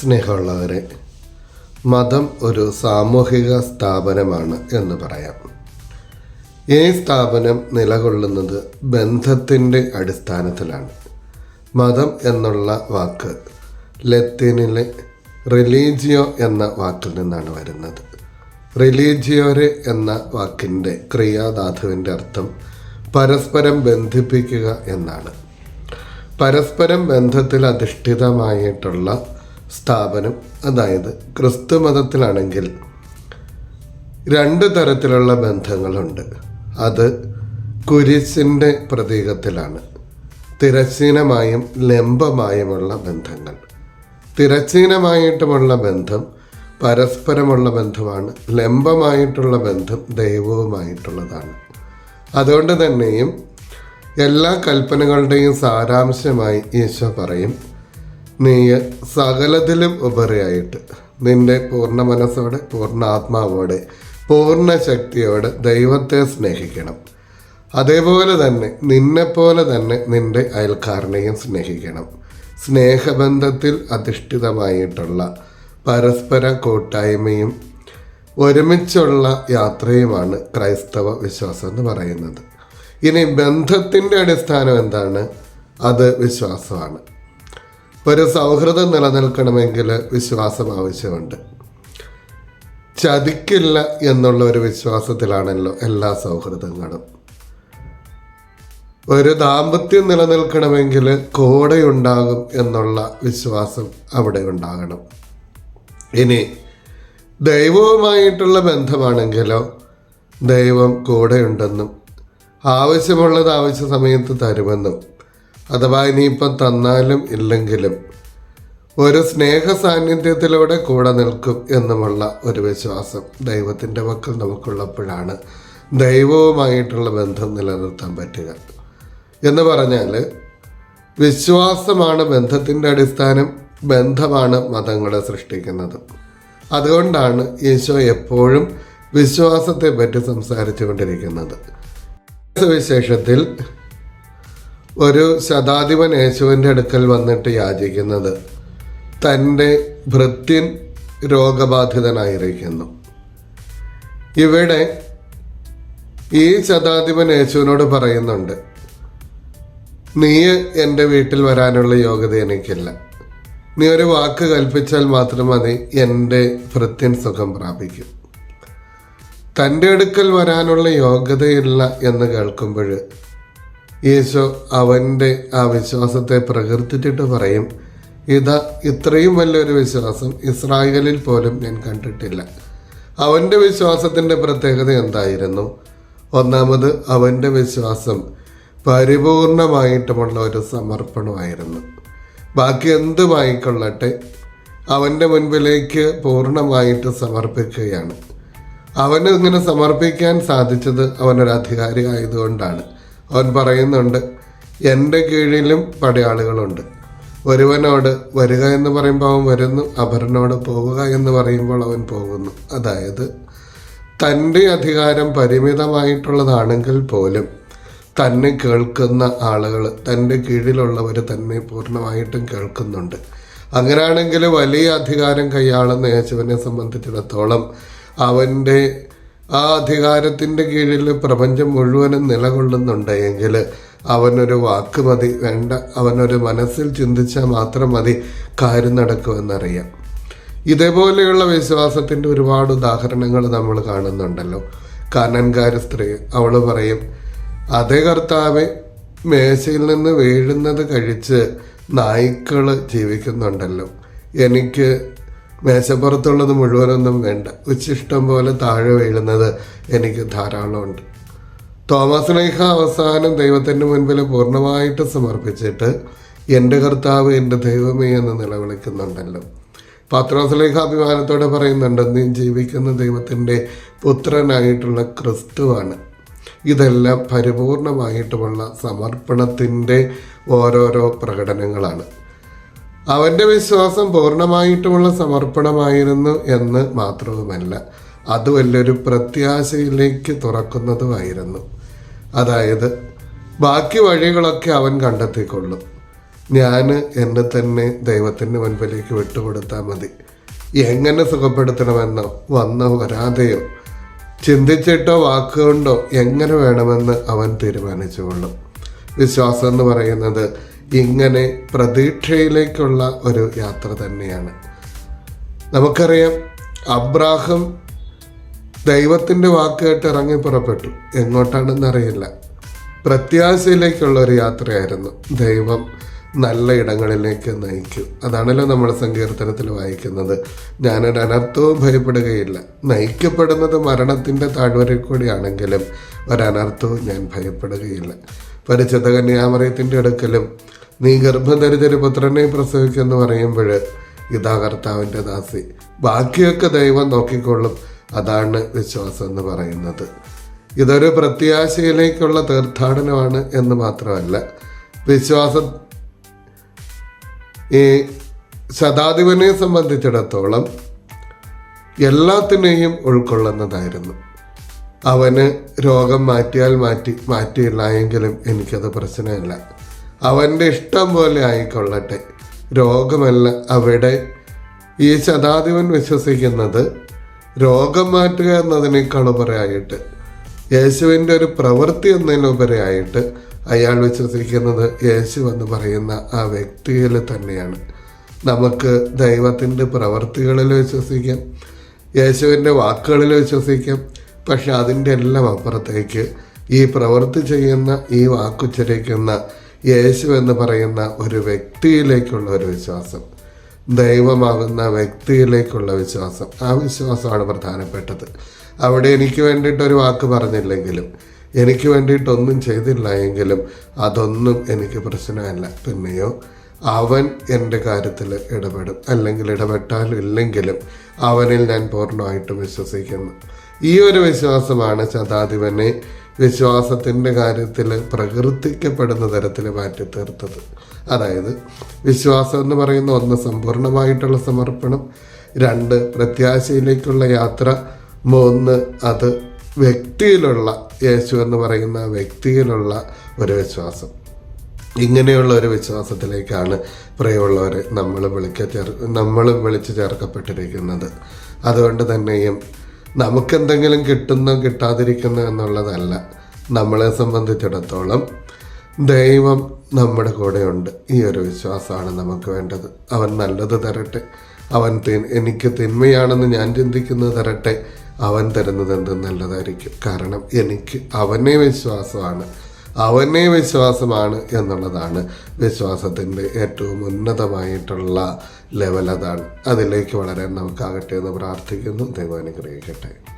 സ്നേഹമുള്ളവരെ മതം ഒരു സാമൂഹിക സ്ഥാപനമാണ് എന്ന് പറയാം. ഈ സ്ഥാപനം നിലകൊള്ളുന്നത് ബന്ധത്തിന്റെ അടിസ്ഥാനത്തിലാണ്. മതം എന്നുള്ള വാക്ക് ലത്തീനിലെ റിലീജിയോ എന്ന വാക്കിൽ നിന്നാണ് വരുന്നത്. റിലീജിയോരെ എന്ന വാക്കിന്റെ ക്രിയാധാതുവിന്റെ അർത്ഥം പരസ്പരം ബന്ധിപ്പിക്കുക എന്നാണ്. പരസ്പരം ബന്ധത്തിൽ അധിഷ്ഠിതമായിട്ടുള്ള സ്ഥാപനം അതായത് ക്രിസ്തു മതത്തിലാണെങ്കിൽ രണ്ട് തരത്തിലുള്ള ബന്ധങ്ങളുണ്ട്. അത് കുരിശിന്റെ പ്രതീകത്തിലാണ്. തിരശ്ചീനമായും ലംബമായുമുള്ള ബന്ധങ്ങൾ. തിരശ്ചീനമായിട്ടുമുള്ള ബന്ധം പരസ്പരമുള്ള ബന്ധമാണ് ലംബമായിട്ടുള്ള ബന്ധം ദൈവവുമായിട്ടുള്ളതാണ്. അതുകൊണ്ട് തന്നെയും എല്ലാ കൽപ്പനകളുടെയും സാരാംശമായി ഈശോ പറയും നീ സകലത്തിലും ഉപരിയായിട്ട് നിന്റെ പൂർണ മനസ്സോടെ പൂർണ ആത്മാവോടെ പൂർണ ശക്തിയോടെ ദൈവത്തെ സ്നേഹിക്കണം. അതേപോലെ തന്നെ നിന്നെപ്പോലെ തന്നെ നിന്റെ അയൽക്കാരനെയും സ്നേഹിക്കണം. സ്നേഹബന്ധത്തിൽ അധിഷ്ഠിതമായിട്ടുള്ള പരസ്പര കൂട്ടായ്മയും ഒരുമിച്ചുള്ള യാത്രയുമാണ് ക്രൈസ്തവ വിശ്വാസം എന്ന് പറയുന്നത്. ഇനി ബന്ധത്തിന്റെ അടിസ്ഥാനം എന്താണ്? അത് വിശ്വാസമാണ്. ഒരു സൗഹൃദം നിലനിൽക്കണമെങ്കിൽ വിശ്വാസം ആവശ്യമുണ്ട്. ചതിക്കില്ല എന്നുള്ള ഒരു വിശ്വാസത്തിലാണല്ലോ എല്ലാ സൗഹൃദങ്ങളും. ഒരു ദാമ്പത്യം നിലനിൽക്കണമെങ്കിൽ കോടയുണ്ടാകും എന്നുള്ള വിശ്വാസം അവിടെ ഉണ്ടാകണം. ഇനി ദൈവവുമായിട്ടുള്ള ബന്ധമാണെങ്കിലോ ദൈവം കൂടെയുണ്ടെന്നും ആവശ്യമുള്ളത് ആവശ്യ സമയത്ത് തരുമെന്നും അഥവാ ഇനിയിപ്പം തന്നാലും ഇല്ലെങ്കിലും ഒരു സ്നേഹ സാന്നിധ്യത്തിലൂടെ കൂടെ നിൽക്കും എന്നുമുള്ള ഒരു വിശ്വാസം ദൈവത്തിന്റെ മക്കൾ നമുക്കുള്ളപ്പോഴാണ് ദൈവവുമായിട്ടുള്ള ബന്ധം നിലനിർത്താൻ പറ്റുക. എന്ന് പറഞ്ഞാൽ വിശ്വാസമാണ് ബന്ധത്തിന്റെ അടിസ്ഥാനം ബന്ധമാണ് മതങ്ങളെ സൃഷ്ടിക്കുന്നത്. അതുകൊണ്ടാണ് ഈശോ എപ്പോഴും വിശ്വാസത്തെ പറ്റി സംസാരിച്ചു കൊണ്ടിരിക്കുന്നത് സുവിശേഷത്തിൽ ഒരു ശതാധിപൻ യേശുവിന്റെ അടുക്കൽ വന്നിട്ട് യാചിക്കുന്നത് തന്റെ ഭൃത്യൻ രോഗബാധിതനായിരിക്കുന്നു. ഇവിടെ ഈ ശതാധിപൻ യേശുവിനോട് പറയുന്നുണ്ട് നീ എന്റെ വീട്ടിൽ വരാനുള്ള യോഗ്യത എനിക്കില്ല. നീ ഒരു വാക്ക് കൽപ്പിച്ചാൽ മാത്രം മതി എന്റെ ഭൃത്യൻ സുഖം പ്രാപിക്കും. തന്റെ അടുക്കൽ വരാനുള്ള യോഗ്യതയില്ല എന്ന് കേൾക്കുമ്പോൾ യേശു അവന്റെ ആ വിശ്വാസത്തെ പ്രകീർത്തിച്ചിട്ട് പറയും ഇതാ ഇത്രയും വലിയൊരു വിശ്വാസം ഇസ്രായേലിൽ പോലും ഞാൻ കണ്ടിട്ടില്ല. അവന്റെ വിശ്വാസത്തിന്റെ പ്രത്യേകത എന്തായിരുന്നു? ഒന്നാമത് അവന്റെ വിശ്വാസം പരിപൂർണമായിട്ടുമുള്ള ഒരു സമർപ്പണമായിരുന്നു. ബാക്കി എന്തുമായിക്കൊള്ളട്ടെ അവന്റെ മുൻപിലേക്ക് പൂർണമായിട്ട് സമർപ്പിക്കുകയാണ്. അവന് ഇങ്ങനെ സമർപ്പിക്കാൻ സാധിച്ചത് അവനൊരു അധികാരി ആയതുകൊണ്ടാണ്. അവൻ പറയുന്നുണ്ട് എന്റെ കീഴിലും പടയാളികളുണ്ട്. ഒരുവനോട് വരിക എന്ന് പറയുമ്പോൾ അവൻ വരുന്നു അപരനോട് പോവുക എന്ന് പറയുമ്പോൾ അവൻ പോകുന്നു. അതായത് തന്റെ അധികാരം പരിമിതമായിട്ടുള്ളതാണെങ്കിൽ പോലും തന്നെ കേൾക്കുന്ന ആളുകൾ തന്റെ കീഴിലുള്ളവർ തന്നെ പൂർണമായിട്ടും കേൾക്കുന്നുണ്ട്. അങ്ങനെയാണെങ്കിൽ വലിയ അധികാരം കൈയാളുന്ന യേശുവിനെ സംബന്ധിച്ചിടത്തോളം അവന്റെ ആ അധികാരത്തിന്റെ കീഴിൽ പ്രപഞ്ചം മുഴുവനും നിലകൊള്ളുന്നുണ്ടെങ്കിൽ അവനൊരു വാക്ക് മതി വേണ്ട അവനൊരു മനസ്സിൽ ചിന്തിച്ചാൽ മാത്രം മതി കാര്യം നടക്കുമെന്നറിയാം. ഇതേപോലെയുള്ള വിശ്വാസത്തിന്റെ ഒരുപാട് ഉദാഹരണങ്ങൾ നമ്മൾ കാണുന്നുണ്ടല്ലോ. കാനൻകാര സ്ത്രീ അവൾ പറയും അതേ കർത്താവെ മേശയിൽ നിന്ന് വീഴുന്നത് കഴിച്ച് നായ്ക്കൾ ജീവിക്കുന്നുണ്ടല്ലോ. എനിക്ക് മേശപ്പുറത്തുള്ളത് മുഴുവനൊന്നും വേണ്ട. ഉച്ചിഷ്ടം പോലെ താഴെ വീഴുന്നത് എനിക്ക് ധാരാളമുണ്ട്. തോമസ് ലേഖ അവസാനം ദൈവത്തിന്റെ മുൻപിൽ പൂർണമായിട്ട് സമർപ്പിച്ചിട്ട് എന്റെ കർത്താവ് എന്റെ ദൈവമേ എന്ന് നിലവിളിക്കുന്നുണ്ടല്ലോ. പത്രോസ് ലേഖ അഭിമാനത്തോടെ പറയുന്നുണ്ട് നീ ജീവിക്കുന്ന ദൈവത്തിന്റെ പുത്രനായിട്ടുള്ള ക്രിസ്തുവാണ്. ഇതെല്ലാം പരിപൂർണമായിട്ടുമുള്ള സമർപ്പണത്തിന്റെ ഓരോരോ പ്രകടനങ്ങളാണ്. അവന്റെ വിശ്വാസം പൂർണമായിട്ടുമുള്ള സമർപ്പണമായിരുന്നു എന്ന് മാത്രവുമല്ല അത് വലിയൊരു പ്രത്യാശയിലേക്ക് തുറക്കുന്നതുമായിരുന്നു. അതായത് ബാക്കി വഴികളൊക്കെ അവൻ കണ്ടെത്തിക്കൊള്ളും. ഞാൻ എന്നെ തന്നെ ദൈവത്തിന്റെ മുൻപിലേക്ക് വിട്ടുകൊടുത്താൽ മതി. എങ്ങനെ സുഖപ്പെടുത്തണമെന്നോ വന്നോ വരാതെയോ ചിന്തിച്ചിട്ടോ വാക്കുകൊണ്ടോ എങ്ങനെ വേണമെന്ന് അവൻ തീരുമാനിച്ചുകൊള്ളും. വിശ്വാസം എന്ന് പറയുന്നത് ഇങ്ങനെ പ്രതീക്ഷയിലേക്കുള്ള ഒരു യാത്ര തന്നെയാണ്. നമുക്കറിയാം അബ്രാഹം ദൈവത്തിന്റെ വാക്ക് കേട്ട് ഇറങ്ങി പുറപ്പെട്ടു. എങ്ങോട്ടാണെന്നറിയില്ല. പ്രത്യാശയിലേക്കുള്ള ഒരു യാത്രയായിരുന്നു. ദൈവം നല്ല ഇടങ്ങളിലേക്ക് നയിക്കും. അതാണല്ലോ നമ്മൾ സങ്കീർത്തനത്തിൽ വായിക്കുന്നത്. ഞാനൊരു അനർത്ഥവും ഭയപ്പെടുകയില്ല. നയിക്കപ്പെടുന്നത് മരണത്തിന്റെ താഴ്വരയിൽ കൂടിയാണെങ്കിലും ഒരനർത്ഥവും ഞാൻ ഭയപ്പെടുകയില്ല. പരിശുദ്ധ കന്യാമറിയത്തിന്റെ അടുക്കലും നീ ഗർഭം പുത്രനെ പ്രസവിക്കുമെന്ന് പറയുമ്പോൾ ഇതാ കർത്താവിന്റെ ദാസി. ബാക്കിയൊക്കെ ദൈവം നോക്കിക്കൊള്ളും. അതാണ് വിശ്വാസം എന്ന് പറയുന്നത്. ഇതൊരു പ്രത്യാശയിലേക്കുള്ള തീർത്ഥാടനമാണ് എന്ന് മാത്രമല്ല വിശ്വാസം ഈ ശതാധിപനെ സംബന്ധിച്ചിടത്തോളം എല്ലാത്തിനെയും ഉൾക്കൊള്ളുന്നതായിരുന്നു. അവന് രോഗം മാറ്റിയാൽ മാറ്റി മാറ്റിയില്ല എങ്കിലും എനിക്കത് പ്രശ്നമില്ല. അവന്റെ ഇഷ്ടം പോലെ ആയിക്കൊള്ളട്ടെ. രോഗമല്ല അവിടെ ഈ ശതാധിപൻ വിശ്വസിക്കുന്നത് രോഗം മാറ്റുക എന്നതിനേക്കാൾ ഉപരിയായിട്ട് യേശുവിന്റെ ഒരു പ്രവൃത്തി എന്നതിനുപരിയായിട്ട് അയാൾ വെച്ചിരിക്കുന്നത് യേശു എന്ന് പറയുന്ന ആ വ്യക്തിയിൽ തന്നെയാണ്. നമുക്ക് ദൈവത്തിന്റെ പ്രവൃത്തികളിൽ വിശ്വസിക്കാം യേശുവിന്റെ വാക്കുകളിൽ വിശ്വസിക്കാം പക്ഷെ അതിന്റെ എല്ലാം അപ്പുറത്തേക്ക് ഈ പ്രവൃത്തി ചെയ്യുന്ന ഈ വാക്കുച്ചരിക്കുന്ന യേശു എന്ന് പറയുന്ന ഒരു വ്യക്തിയിലേക്കുള്ള ഒരു വിശ്വാസം ദൈവമാകുന്ന വ്യക്തിയിലേക്കുള്ള വിശ്വാസം. ആ വിശ്വാസമാണ് പ്രധാനപ്പെട്ടത്. അവിടെ എനിക്ക് വേണ്ടിയിട്ട് ഒരു വാക്ക് പറഞ്ഞില്ലെങ്കിലും എനിക്ക് വേണ്ടിയിട്ടൊന്നും ചെയ്തില്ല എങ്കിലും അതൊന്നും എനിക്ക് പ്രശ്നമല്ല. പിന്നെയോ അവൻ എന്റെ കാര്യത്തിൽ ഇടപെടും. അല്ലെങ്കിൽ ഇടപെട്ടാലും ഇല്ലെങ്കിലും അവനിൽ ഞാൻ പൂർണമായിട്ടും വിശ്വസിക്കുന്നു. ഈ ഒരു വിശ്വാസമാണ് ശതാധിപനെ വിശ്വാസത്തിന്റെ കാര്യത്തിൽ പ്രകീർത്തിക്കപ്പെടുന്ന തരത്തിൽ മാറ്റി തീർത്തത് അതായത് വിശ്വാസം എന്ന് പറയുന്ന ഒന്ന് സമ്പൂർണമായിട്ടുള്ള സമർപ്പണം രണ്ട് പ്രത്യാശയിലേക്കുള്ള യാത്ര മൂന്ന് അത് വ്യക്തിയിലുള്ള യേശു എന്ന് പറയുന്ന വ്യക്തിയിലുള്ള ഒരു വിശ്വാസം. ഇങ്ങനെയുള്ള ഒരു വിശ്വാസത്തിലേക്കാണ് പ്രിയമുള്ളവരെ നമ്മൾ വിളിക്ക ചേർ നമ്മൾ വിളിച്ചു ചേർക്കപ്പെട്ടിരിക്കുന്നത്. അതുകൊണ്ട് തന്നെയും നമുക്കെന്തെങ്കിലും കിട്ടുന്ന കിട്ടാതിരിക്കുന്ന എന്നുള്ളതല്ല. നമ്മളെ സംബന്ധിച്ചിടത്തോളം ദൈവം നമ്മുടെ കൂടെയുണ്ട്. ഈ ഒരു വിശ്വാസമാണ് നമുക്ക് വേണ്ടത്. അവൻ നല്ലത് തരട്ടെ. അവൻ തി- എനിക്ക് തിന്മയാണെന്ന് ഞാൻ ചിന്തിക്കുന്നത് തരട്ടെ. അവൻ തരുന്നത് എന്ത് നല്ലതായിരിക്കും. കാരണം എനിക്ക് അവനെ വിശ്വാസമാണ്. അവനെ വിശ്വാസമാണ് എന്നുള്ളതാണ് വിശ്വാസത്തിന്റെ ഏറ്റവും ഉന്നതമായിട്ടുള്ള ലെവൽ അതാണ്. അതിലേക്ക് വളരാൻ നമുക്കാകട്ടെ എന്ന് പ്രാർത്ഥിക്കുന്നു. ദൈവം അനുഗ്രഹിക്കട്ടെ.